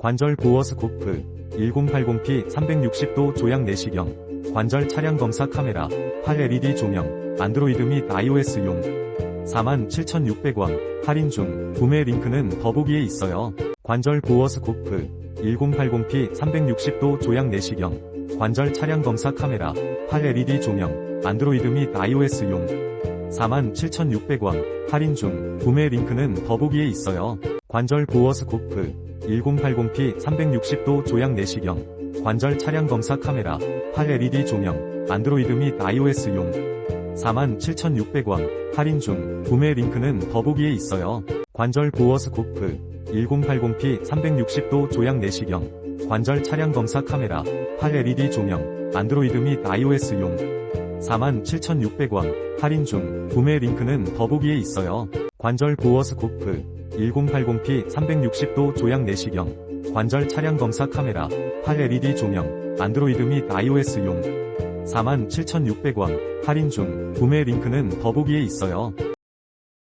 관절 보어 스코프. 1080p 360도 조향 내시경. 관절 차량 검사 카메라. 8LED 조명. 안드로이드 및 iOS용. 47,600원. 할인 중. 구매 링크는 더보기에 있어요. 관절 보어 스코프. 1080p 360도 조향 내시경. 관절 차량 검사 카메라. 8LED 조명. 안드로이드 및 iOS용. 47,600원. 할인 중. 구매 링크는 더보기에 있어요. 관절 보어 스코프 1080p 360도 조향 내시경. 관절 차량 검사 카메라. 8LED 조명. 안드로이드 및 iOS용. 47,600원. 할인 중. 구매 링크는 더보기에 있어요. 관절 보어 스코프. 1080p 360도 조향 내시경. 관절 차량 검사 카메라. 8LED 조명. 안드로이드 및 iOS용. 47,600원. 할인 중. 구매 링크는 더보기에 있어요. 관절 보어 스코프 1080p 360도 조향 내시경 관절 차량 검사 카메라 8LED 조명 안드로이드 및 iOS용. 47,600원. 할인 중. 구매 링크는 더보기에 있어요.